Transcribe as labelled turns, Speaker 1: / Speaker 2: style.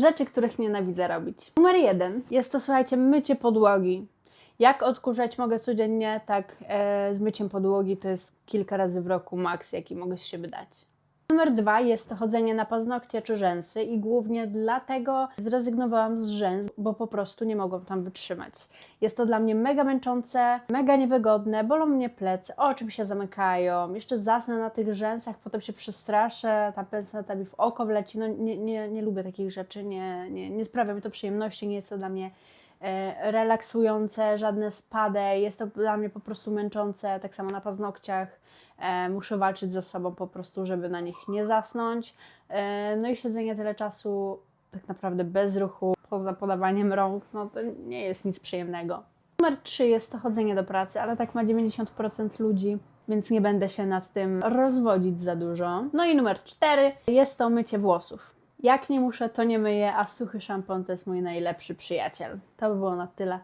Speaker 1: Rzeczy, których nienawidzę robić. Numer jeden jest to, słuchajcie, mycie podłogi. Jak odkurzać mogę codziennie, tak e, z myciem podłogi to jest kilka razy w roku maks, jaki mogę z siebie dać. Numer dwa jest to chodzenie na paznokcie czy rzęsy i głównie dlatego zrezygnowałam z rzęs, bo po prostu nie mogłam tam wytrzymać. Jest to dla mnie mega męczące, mega niewygodne, bolą mnie plecy, oczy mi się zamykają, jeszcze zasnę na tych rzęsach, potem się przestraszę, ta penseta mi w oko wleci, no nie, nie, nie lubię takich rzeczy, nie, nie, nie sprawia mi to przyjemności, nie jest to dla mnie relaksujące, żadne spade, jest to dla mnie po prostu męczące, tak samo na paznokciach. E, muszę walczyć ze sobą po prostu, żeby na nich nie zasnąć. E, no i siedzenie tyle czasu tak naprawdę bez ruchu, poza podawaniem rąk, no to nie jest nic przyjemnego. Numer 3 jest to chodzenie do pracy, ale tak ma 90% ludzi, więc nie będę się nad tym rozwodzić za dużo. No i numer 4 jest to mycie włosów. Jak nie muszę, to nie myję, a suchy szampon to jest mój najlepszy przyjaciel. To by było na tyle.